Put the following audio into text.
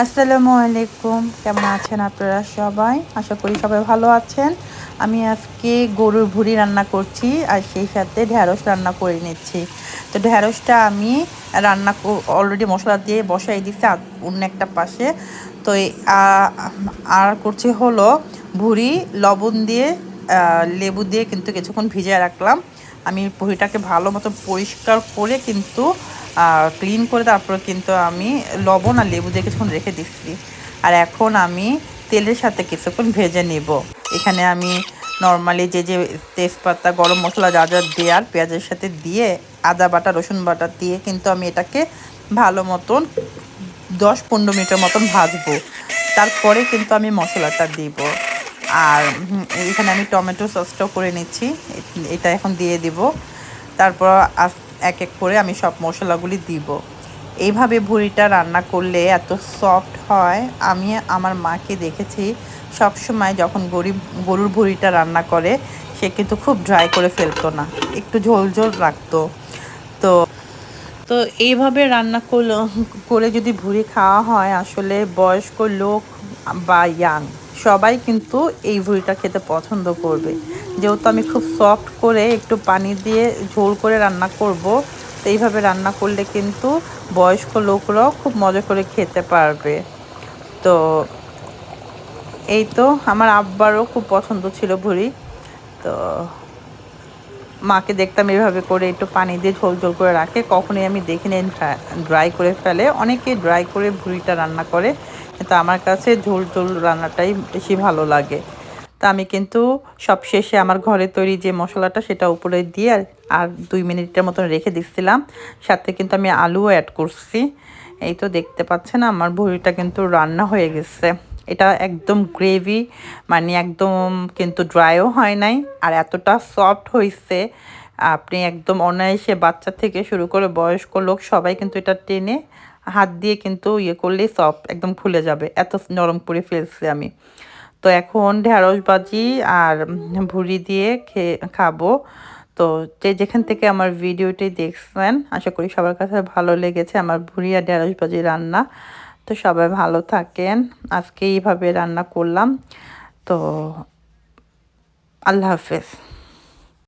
আসসালামু আলাইকুম। কেমন আছেন আপনারা সবাই? আশা করি সবাই ভালো আছেন। আমি আজকে গরুর ভুড়ি রান্না করছি আর সেই সাথে ঢ্যাঁড়স রান্না করে নিচ্ছি। তো ঢ্যাঁড়সটা আমি রান্না অলরেডি মশলা দিয়ে বসাই দিচ্ছি অন্য একটা পাশে। তো আর করছি হলো ভুড়ি, লবণ দিয়ে লেবু দিয়ে কিন্তু কিছুক্ষণ ভিজিয়ে রাখলাম। আমি ভুড়িটাকে ভালো মতো পরিষ্কার করে কিন্তু ক্লিন করে তারপরে কিন্তু আমি লবণ আর লেবু দিয়ে কিছুক্ষণ রেখে দিচ্ছি। আর এখন আমি তেলের সাথে কিছুক্ষণ ভেজে নেব। এখানে আমি নর্মালি যে যে তেজপাতা, গরম মশলা যা যা দেওয়ার পেঁয়াজের সাথে দিয়ে আদা বাটা, রসুন বাটা দিয়ে কিন্তু আমি এটাকে ভালো মতন দশ পনেরো মিনিটের মতন ভাজবো। তারপরে কিন্তু আমি মশলাটা দিব। আর এখানে আমি টমেটো সসটাও করে নিচ্ছি। এটা এখন দিয়ে দিব। তারপর এক এক করে আমি সব মশলাগুলি দিব। এইভাবে ভুড়িটা রান্না করলে এত সফট হয়, আমি আমার মাকে দেখেছি সব সময় যখন গরিব, গরুর ভুড়িটা রান্না করে, সে কিন্তু খুব ড্রাই করে ফেলতো না, একটু ঝোল ঝোল রাখতো। তো তো এইভাবে রান্না করলে, করে যদি ভুড়ি খাওয়া হয়, আসলে বয়স্ক লোক বা ইয়াং সবাই কিন্তু এই ভুড়িটা খেতে পছন্দ করবে। যেহেতু আমি খুব সফট করে একটু পানি দিয়ে ঝোল করে রান্না করব, তো এইভাবে রান্না করলে কিন্তু বয়স্ক লোকরাও খুব মজা করে খেতে পারবে। তো এই তো আমার আব্বারও খুব পছন্দ ছিল ভুড়ি। তো মাকে দেখতাম এভাবে করে একটু পানি দিয়ে ঝোল ঝোল করে রাখে। কখনোই আমি দেখিনি ড্রাই করে ফেলে। অনেকে ড্রাই করে ভুড়িটা রান্না করে। কিন্তু আমার কাছে ঝোল ঝোল রান্নাটাই বেশি ভালো লাগে। তা আমি কিন্তু সব শেষে আমার ঘরে তৈরি যে মশলাটা সেটা উপরে দিয়ে আর দুই মিনিটের মতন রেখে দিচ্ছিলাম। সাথে কিন্তু আমি আলুও অ্যাড করছি। এই তো দেখতে পাচ্ছেন আমার ভুড়িটা কিন্তু রান্না হয়ে গেছে। এটা একদম গ্রেভি মানে একদম কিন্তু ড্রাইও হয় নাই। আর এতটা সফট হয়েছে আপনি একদম অনায়াসে বাচ্চা থেকে শুরু করে বয়স্ক লোক সবাই কিন্তু এটা টেনে হাত দিয়ে কিন্তু ইয়ে করলেই সফট একদম খুলে যাবে। এত নরম করে ফেলছি আমি। তো এখন ঢ্যাঁড়স বাজি আর ভুড়ি দিয়ে খেয়ে খাব। তো যে যেখান থেকে আমার ভিডিওটি দেখছেন, আশা করি সবার কাছে ভালো লেগেছে আমার ভুড়ি আর ঢ্যাঁড়স বাজি রান্না। তো সবাই ভালো থাকেন। আজকে এইভাবে রান্না করলাম। তো আল্লাহ হাফেজ।